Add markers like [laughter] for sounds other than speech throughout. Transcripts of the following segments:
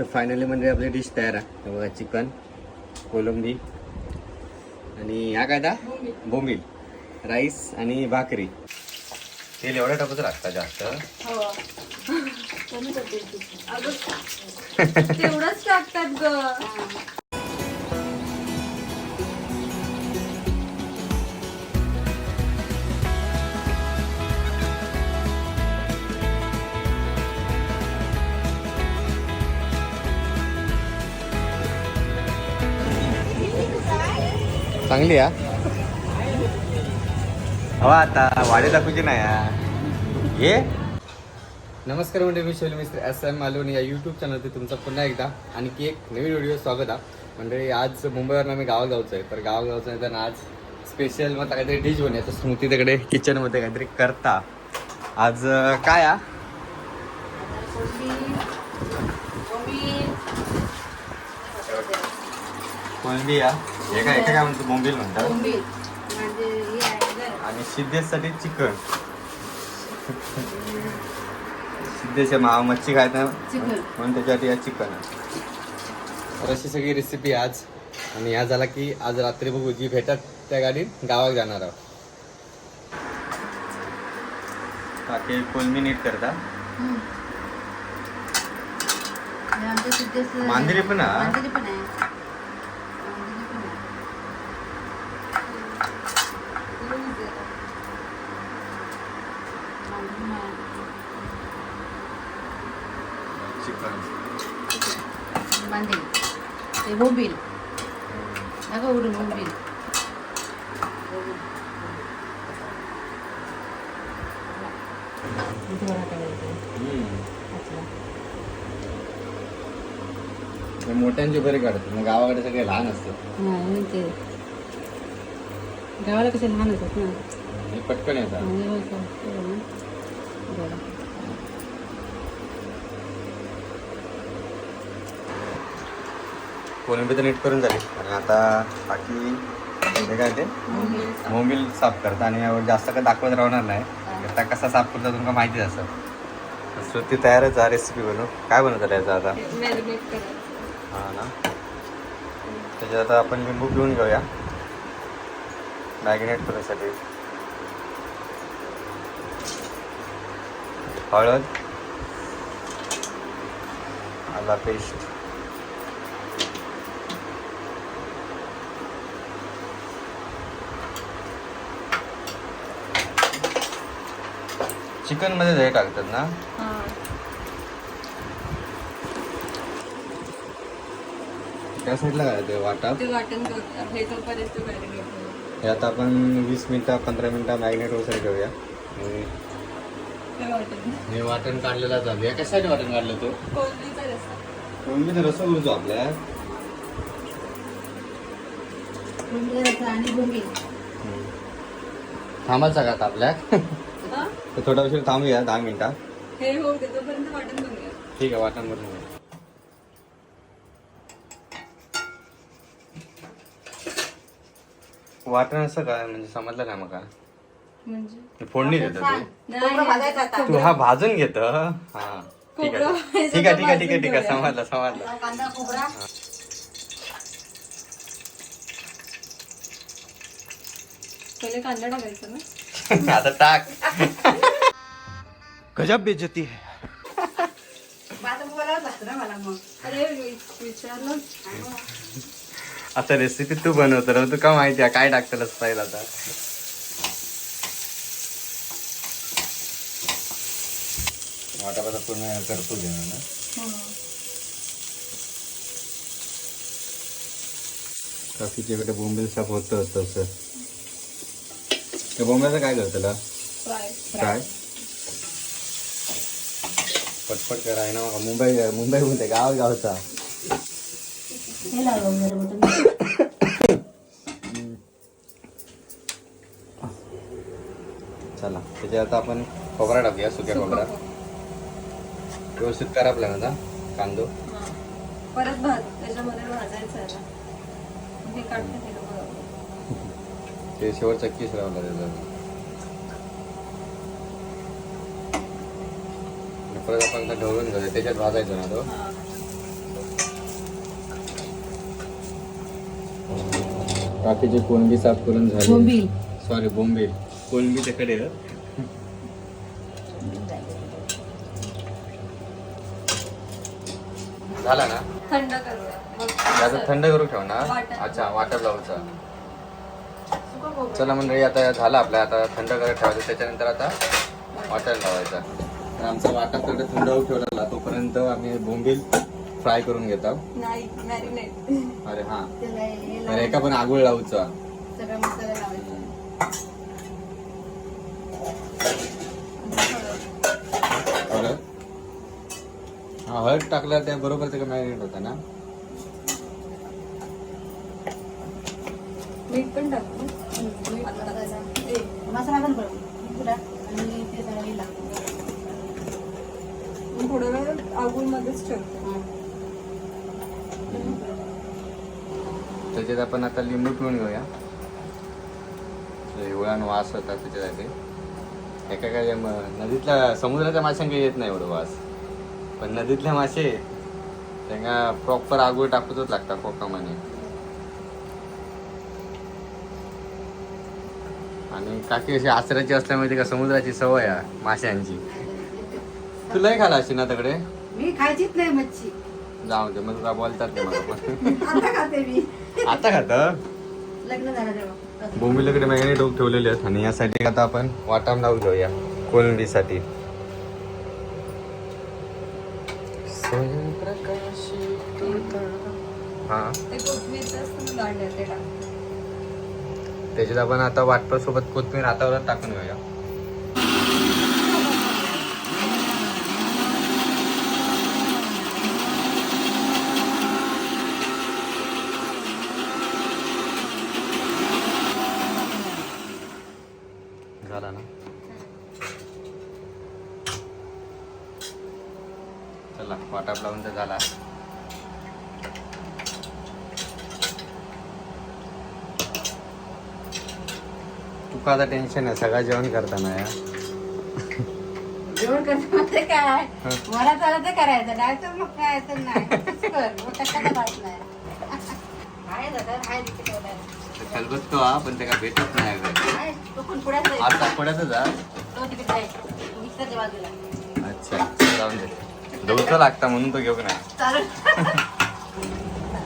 तर फायनली म्हणजे आपली डिश तयार आहे. हे बघा चिकन कोलंबी आणि ह्या काय दा? बोंबील. राईस आणि भाकरी. तेल एवढ्या टाकूच लागतात जास्त. हो. तेवढंच टाकतात ग. चांगली या हवा आता वाडे दाखवची नाही या ये. नमस्कार म्हणजे मी शैल मिस्त्री एस एम मालवणी या यूट्यूब चॅनलवरती तुमचं पुन्हा एकदा आणखी एक नवीन व्हिडिओ स्वागत आहे. म्हणजे आज मुंबईवरून आम्ही गावागावचं आहे. तर गावागावचं आहे तर आज स्पेशल मग काहीतरी डिश बनवायचं स्मृती तिकडे किचनमध्ये काहीतरी करता. आज काय आ? कोळंबी या हे काय काय म्हणतो? बोंबील म्हणतात. आणि सिद्धेशसाठी चिकन. सिद्धेश मा मच्छी खायचं चिकन. म्हणून त्याच्यासाठी या चिकन तर अशी सगळी रेसिपी आज. आणि या झाला की आज रात्री बघू जी भेटत त्या गाडीत गावात जाणार आहोत. बाकी कोलमी नीट करता? मांदेली पण आहे मांदेली पण आहे. मांदेली नाही. चिकन ते नका उडून बोंबील मोठ्यांचे बरे काढतात. मग गावाकडे सगळे लहान असतात. ते गावाला कसे लहान असतात ना. पटकन येतात. बघ. कोलंबी तर नीट करून झाली. आणि आता बाकी हे काय ते? मोबिल साफ करता आणि यावर जास्त काय दाखवत राहणार नाही. आता कसा साफ करता तुमका माहितीच असं श्रुती तयारच आहे रेसिपी बनवू काय बनवत याचा आता? हा ना. त्याच्यात आता आपण लिंबू पिऊन घेऊया. मॅगिनेट करण्यासाठी हळद आला पेस्ट. चिकनमध्ये दही टाकतात ना? त्या साईडला काय ते वाटा ते वाटण करतात. हे तोपर्यंत मॅरिनेट हे आता आपण वीस मिनटं पंधरा मिनटं मॅग्नेट वगैरे ठेवूया हे वाटण काढलेला चालू आहे कशासाठी वाटण काढलं तो? कोलबीचा रस्सा. उरतो आपल्या. थांबायचा का आपल्या. हा? तर थोडा उशीर थांबूया दहा मिनिटं. हे ठीक आहे वाटण बनवूया वाटण असं काय म्हणजे समजलं नाही मग म्हणजे? ते फोडणी देतो तू. तू हा भाजून घेत हा? ठीक आहे ठीक आहे. ठीक आहे ठीक आहे ठीक आहे. समजलं समजलं कांदा खोबरा पहिले कांदा टाकायचा ना. [laughs] आता टाक. गजब बेजती है. [laughs] अरे वि- विचारलं. आता रेसिपी तू बनवतो रे, तुका माहिती आहे? काय टाकतं स्टाईल आता वाटापाटा पूर्ण करतो घेणार ना. काकीच्याकडे बोंबील साफ होतं तसं. त्या बोंबल्याचं काय करतं फ्राय. काय पटपट करा ना मग मुंबई मुंबई म्हणते गाव गावचा हे चला त्याच्यात आता आपण खोबरा टाकूया सुक्या खोबरा व्यवस्थित करा आपल्या आता कांदो. परत भात त्याच्यामध्ये भाजायचं ते शेवट चक्कीच लावला त्याचा परत आपण ढवळून घेऊया त्याच्यात भाजायचं ना तो बाकीचे कोणबी साफ करून झाले. सॉरी बोंबील. कोणबी त्याकडे झाला ना? थंड करूया आता थंड करू ठेव ना. वाटण. अच्छा वाटर लावचा चला. मंडळी आता झालं आपल्या आता थंड करत ठेवायचं. त्याच्यानंतर आता वाटर लावायचा. तर आमचा वाटर तिकडे थंड होऊ ठेवलेला तोपर्यंत आम्ही बोंबील फ्राय करून घेतो अरे हा. तर. एका पण आगुळ लावचा सगळा मसाला लावायचा हळद हा हळद टाकल्यावर त्या बरोबर ते मॅरिनेट होता ना? मीठ पण टाकू. हम्म, मीठ आता टाकायचं. ए, मसाला पण करू. पुडा आणि ते सगळं हे लावतो मग थोडा वेळ आगून मध्येच ठेवतो त्याच्यात आपण आता लिंबू पिळून घेऊया. एवढा वास होता त्याच्यासाठी. एका काय नदीतल्या समुद्राच्या माशांना येत नाही एवढं वास. पण नदीतले मासे त्यांना प्रॉपर आगोळ टाकूच लागतात कोकामाने. आणि काकी अशी आचऱ्याची असल्यामुळे का समुद्राची सवय आहे माशांची. तुलाही खाला अशी ना तिकडे मी खायचीच नाही मच्छी. जाऊ दे मग तुला बोलतात ते मला आता खाते मी. आता खातं? लग्न झालं तेव्हा. टोप ठेवलेले आहेत आणि यासाठी आता आपण वाटाम लावून घेऊया कोलंबीसाठी हा. त्याच्यात आपण आता वाटपर सोबत कोथमीर हातावर टाकून घेऊया झाला ना चला वाटाप लावून तर झाला आता टेन्शन आहे. सगळं जेवण करताना या. जेवण करतो म्हणजे काय? मला चालत तर करायचं. नाही तर मग काय तर नाही. तसंच कर. मग कशाला बात नाही आहे दादा आहे तिथे ठेवलाय. खलबत्तो हा पण ते काय भेटत नाही अगं. आहे, तो पण पुढ्यात जाईल. आज सापड्यातच जा. तो तिकडे जाईल. मिक्सरच्या बाजूला. अच्छा जाऊन दे. लागता म्हणून तो घेऊ चालेल.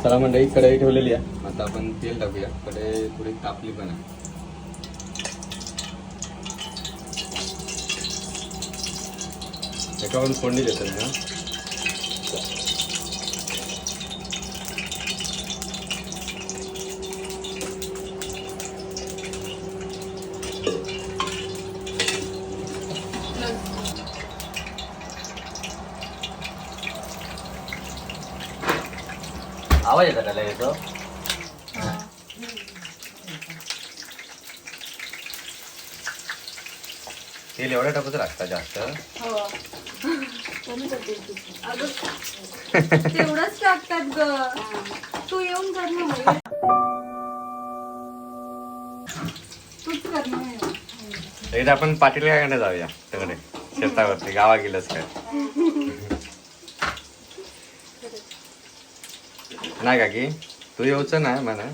चला मंडळी कढई ठेवलेली आहे. आता आपण तेल टाकूया. कढई थोडी तापली पण आहे. एकावरून फोडणी देतो ना आवाज येतो त्याला येतो? तेल एवढ्या टाकूच लागतं जास्त. हो. तेवढंच टाकतात ग. तू येऊन कर ना. तूच ना. एकदा आपण पाटील काय जाऊया तिकडे. शेतावरती गावा गेलंच काय. नाही का की तू येऊच नाही म्हणा.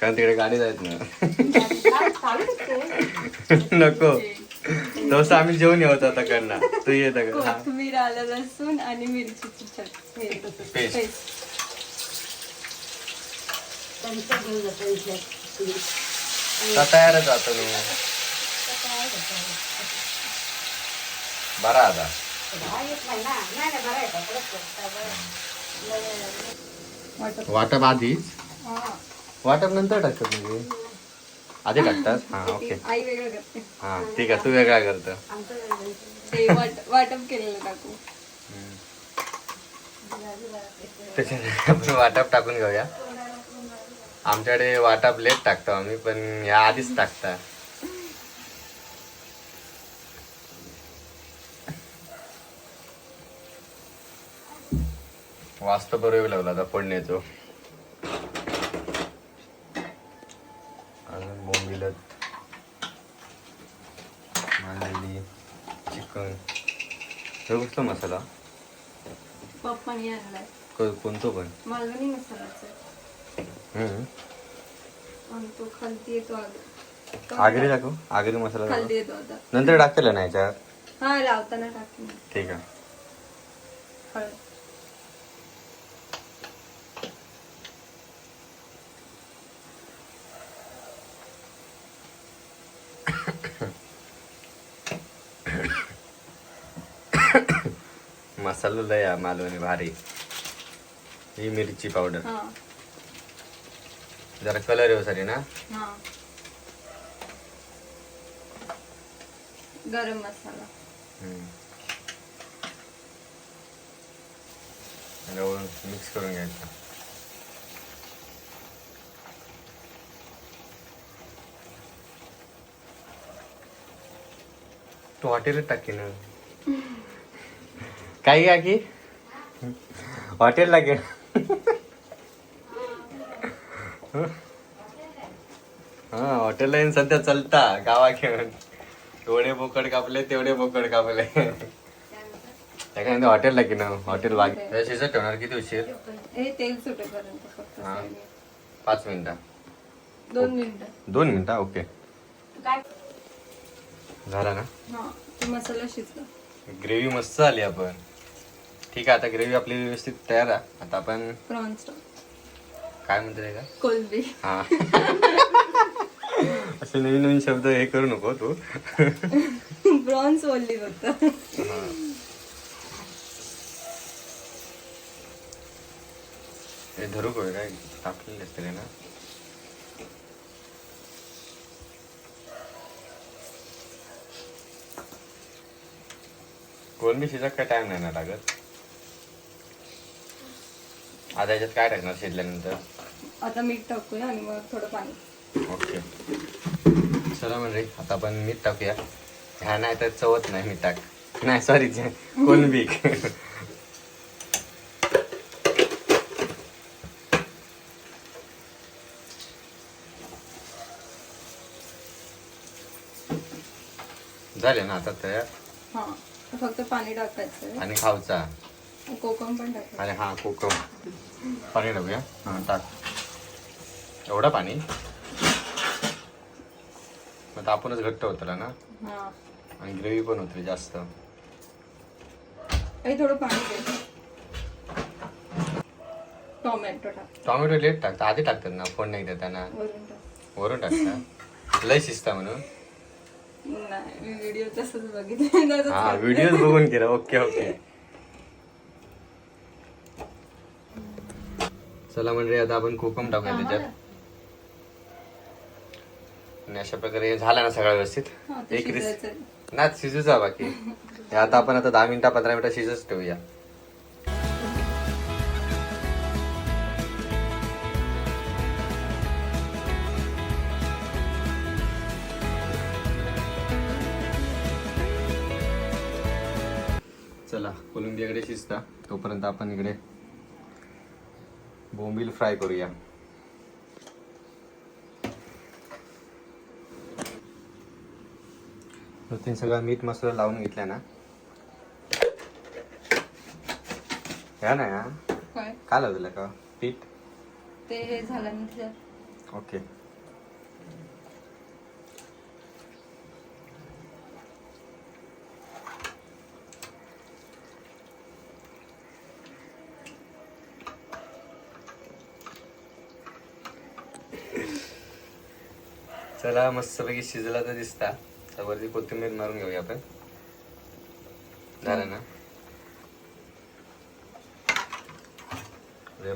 कारण तिकडे गाडी जायत ना नको. तसं आम्ही जेवण येऊ आता करणार तू येत कोथिंबीर आलं लसूण आणि मिरचीची चट हे Paste. आता तयारच आता तू बरा आता. वाटप आधीच? हा. वाटप नंतर टाकतात म्हणजे? आधी टाकतात हा ओके. आई वेगळं करते. हा ठीक आहे तू वेगळा करतो. आमचं वेगळं. ते वाट वाटप केलेलं टाकू त्याच्यात आपण वाटप टाकून घेऊया. आमच्याकडे वाटप लेट टाकतो आम्ही पण या आधीच टाकता वाचतो बरोबर लागला आता फोडण्याचो अजून बोंबिलत मांडलेली चिकन हे कसला मसाला? पप्पानी आणलाय को- कोणतो पण? मसालाच आहे. हम्म. आणि तो खालती येतो आगे आगरी दाखव. आगरी मसाला दाखव. येतो आता. नंतर टाकतेला ना याच्यात? हा लावताना टाकते ठीक आहे. हळद. मसाला लय मालवणी भारी. ही मिरची पावडर जरा कलर येऊ साठी ना? गरम मसाला. मिक्स करून घ्यायचं. तू हॉटेलच टाकी ना? [laughs] काय घ्या की हॉटेल लागेल हा हॉटेल लाईन सध्या चलता गावा खेळून. थोडे बोकड कापले तेवढे बोकड कापले. त्याच्यानंतर हॉटेल लागेल ना हॉटेल बाग शिजत ठेवणार किती उशीर? हे तेल सुटेपर्यंत फक्त हा. side ने. पाच मिनिटं. दोन मिनिटं. दोन मिनिटं ओके. काय झाला ना? हा ते मसाला शिजला. ग्रेव्ही मस्त झाली आपण. ठीक आहे आता ग्रेव्ही आपली व्यवस्थित तयार आहे. आता आपण प्रॉन्स काय म्हणतो का कोलबी. हा. असे नवीन नवीन शब्द हे करू नको तू. प्रॉन्स बोलली फक्त. हे. धरू का काय टाकलेले असते ना? कोलंबी शिजत काय टाइम नाही ना लागत? आता याच्यात काय टाकणार शिजल्यानंतर? आता मीठ टाकूया आणि मग थोडं पाणी. ओके. चला म्हणजे आता आपण मीठ टाकूया. ह्या नाही तर चवत नाही मीठ टाक. नाही सॉरी कोलंबी झाले ना आता तयार? हा फक्त पाणी टाकायचं आणि खावचा कोकम पण टाकायचं. अरे हा कोकम. पाणी टाकूया. हा टाक. एवढं पाणी? मग आपणच घट्ट होतं ना? हा. आणि ग्रेव्ही पण होते जास्त. थोडं पाणी दे. टोमॅटो टाक. टोमॅटो लेट टाकतात आधी टाकतात ना फोन नाही देताना. वरून टाक. वरून टाकतात लय शिजता म्हणून? नाही मी व्हिडिओ तसंच बघितलं. [laughs] हा. व्हिडिओ बघून केला. ओके ओके चला म्हणजे आता आपण कोकम टाकूया त्याच्यात. आणि अशा प्रकारे झाला ना सगळं व्यवस्थित. एक रिस. ना शिजूचा बाकी. आता आपण आता दहा मिनिटं पंधरा मिनिटं शिजच ठेवूया. चला कोलंबी इकडे शिजता. तोपर्यंत आपण इकडे बोंबील फ्राय करूया तर ते सगळं मीठ मसाला लावून घेतला ना ह्या ना काय का पीठ ते हे झाल्यानंतर ओके चला मस्तपैकी शिजला तर दिसता. तर वरती कोथिंबीर मारून घेऊया आपण. झालं ना?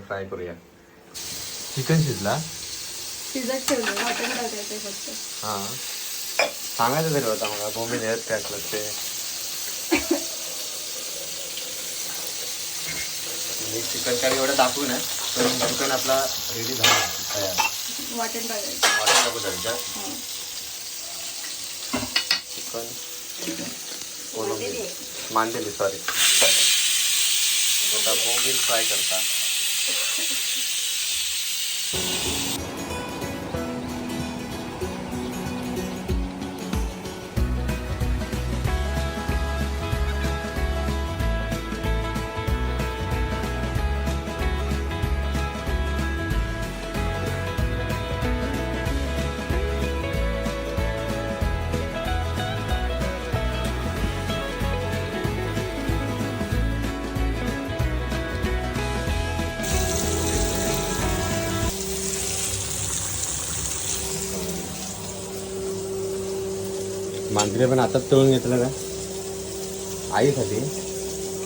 फ्राय करूया. चिकन शिजला? शिजत ठेवलं वाटण टाकायचं फक्त. हा. सांगायचं तरी होता मला बॉम्बे नेत काय असलं ते? चिकन करी एवढं दाखवू ना तर चिकन आपला रेडी झाला. तयार. वाटण टाकायचं वाटण. चिकन. कोलंबी. मांदेली सॉरी आता बोंबील फ्राय करता. मांजरे पण आताच तळून घेतलं ना. आईसाठी.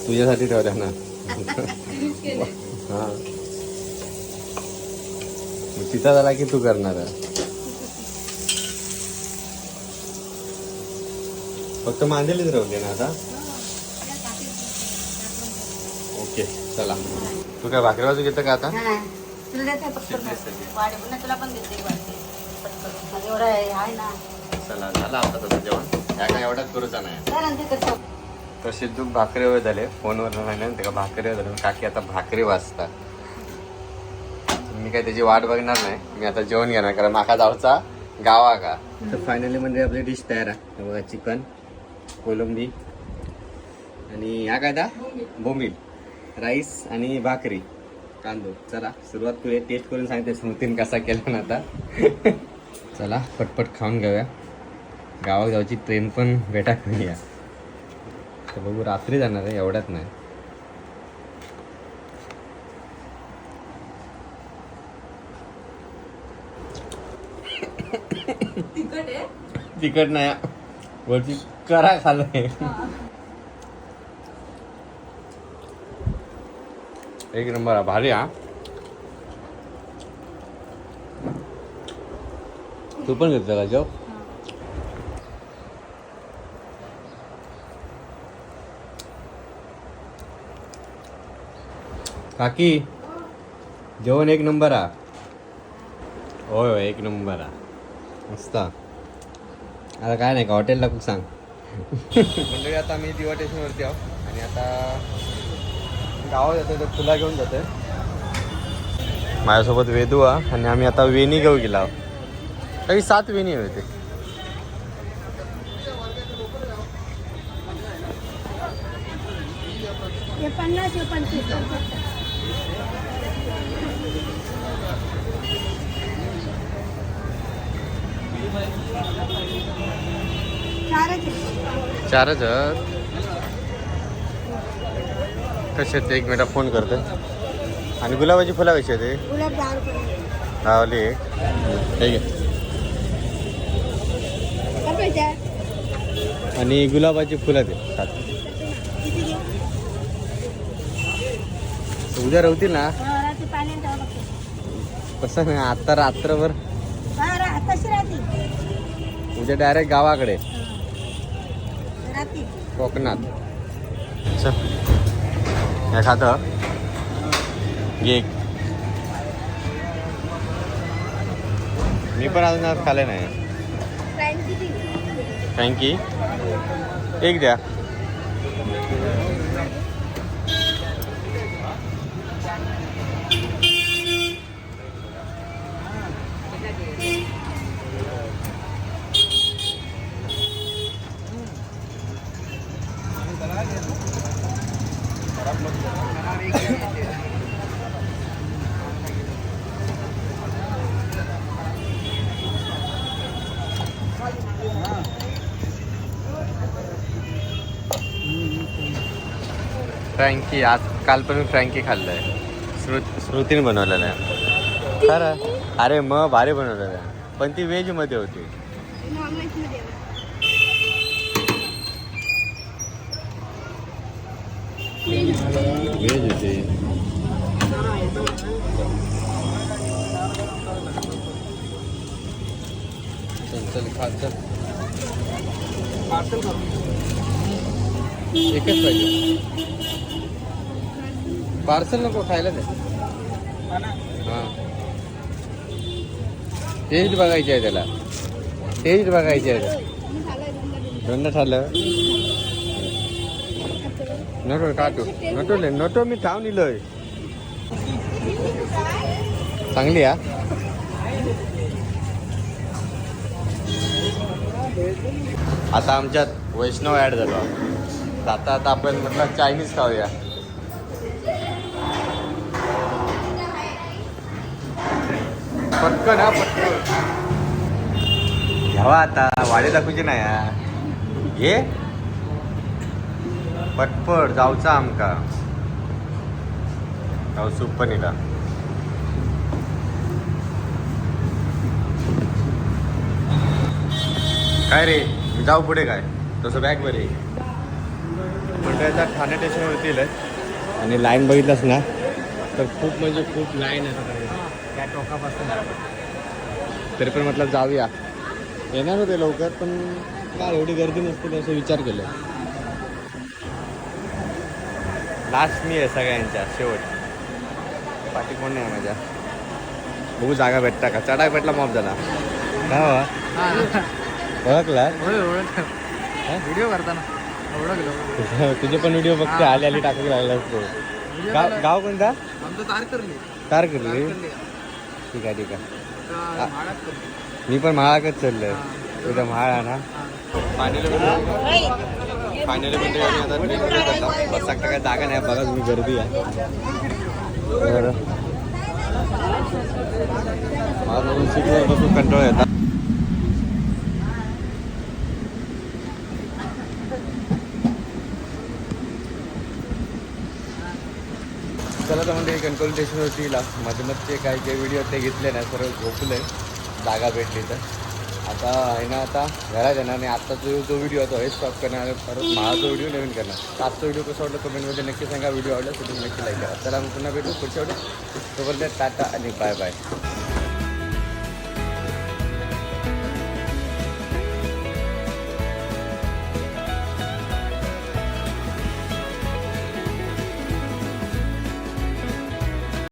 तुझ्यासाठी ठेवल्या ना. हा. तिचा झाला की तू करणार. फक्त मांजरीच राहते ना आता. ओके चला. तू काय भाकरी बाजू घेतं का आता? हा. तुला पण देते एवढं आहे ना. झालं आता तसं जेवण. त्या काय एवढाच करूचा नाही. तर ते सिद्धू भाकरी वय झाले फोनवर नाही ना त्याला भाकरी झाले. काकी आता भाकरी वाजता मी काय त्याची वाट बघणार नाही. मी आता जेवण घेणार कारण माका जाऊचा गावा का. तर फायनली म्हणजे आपली डिश तयार आहे. हे बघा चिकन कोलंबी आणि ह्या काय दा? बोंबील राईस आणि भाकरी. कांदो चला सुरुवात करूया. टेस्ट करून सांगते. स्मृतीन कसा केला ना आता. [laughs] चला पटपट खाऊन घेऊया. गावात जाऊची ट्रेन पण भेटा करूया तर बघू रात्री जाणार आहे एवढ्यात नाही. तिकट नाही. वरती करा खाल्लंय. एक नंबर भारी हा. तू पण घेतलं का जेव काकी जेवण एक नंबर आ. होय होय एक नंबर आ. मस्त. आता काय नाही का हॉटेलला खूप सांग? मंडळी आता आम्ही दिवा स्टेशनवरती आहोत. आणि आता गावात जातो तर फुला घेऊन जातोय. माझ्यासोबत वेदू हा आणि आम्ही आता वेणी घेऊ गेला काही सात वेणी होते पन्नास चारच आहेत. कसे आहेत ते? एक मिनिट फोन करते. आणि गुलाबाची फुलं कशी ते? लावली एक. ठीक आहे. आणि गुलाबाची फुलं सात. उद्या राहतील ना? कसं नाही आता रात्रभर. उद्या डायरेक्ट गावाकडे. कोकणात. एखादं घे. मी पण अजून आज खाल्लं नाही. की एक द्या. फ्रँकी आज काल पण मी फ्रँकी खाल्लंय. श्रु श्रुतीने बनवलेलं आहे. खरं? अरे मग भारी बनवलेलं आहे. पण ती व्हेजमध्ये होती. व्हेज होती. चल चल खा चल. एकच पाहिजे. पार्सल नको खायला ते. हां. टेस्ट बघायची आहे त्याला. टेस्ट बघायची आहे थंड ठरलं नटो काटू नटोले नटो मी ठाव निलोय चांगली हा? आता आमच्यात वैष्णव ॲड झालो. आता आता आपण म्हटलं चायनीज खाऊया. पटकन हा पटकन. घ्यावा आता वाडे दाखवची नाही हा. ये. पटपट जाऊचा आमका. जाऊ सूप पण इला काय रे? जाऊ पुढे काय? तसं बॅग बरी आता ठाणे स्टेशनवरती येईल आणि लाईन बघितलंस ना? तर खूप म्हणजे खूप लाईन आहे टोकापासून तरी पण म्हटलं जाऊया. येणार होते लवकर पण काय एवढी गर्दी नसते असं विचार केलं. लास्ट मी आहे सगळ्यांच्या शेवट. पाठी कोण नाही आहे माझ्या. बघू जागा भेटता का? चढाय भेटला मॉप झाला. काय हवा ओळखला? व्हिडिओ करताना. ओळखलं [laughs] तुझे पण व्हिडिओ बघते आले आली टाकू लागला असतो गाव गाव कोणता? आमचं तारकर्ली. कार करली ठीक आहे ठीक आहे. मी पण महाळाकच चाललोय. तुझा महाळा ना? फायनली फायनली म्हणजे मध्ये चाललो बस सांगता काय जागा नाही बघा तुम्ही गर्दी आहे. मला बघून सीटवर बसून कंटाळा येतात चला तर म्हणजे कंट्रोल स्टेशनवरती येईल मधमधचे काही काही व्हिडिओ ते घेतले नाही सर्व झोपले. जागा भेटली तर. आता आहे ना आता घरात येणार आणि आत्ता जो जो व्हिडिओ होता हे स्टॉप करणार परत माझा व्हिडिओ नवीन करणार. आजचा व्हिडिओ कसा वाटला कमेंटमध्ये नक्की सांगा. व्हिडिओ आवडला तुम्ही नक्की लाईक करा. चला मग पुन्हा भेटू. पुढच्या व्हिडिओ तोपर्यंत टाटा आणि बाय बाय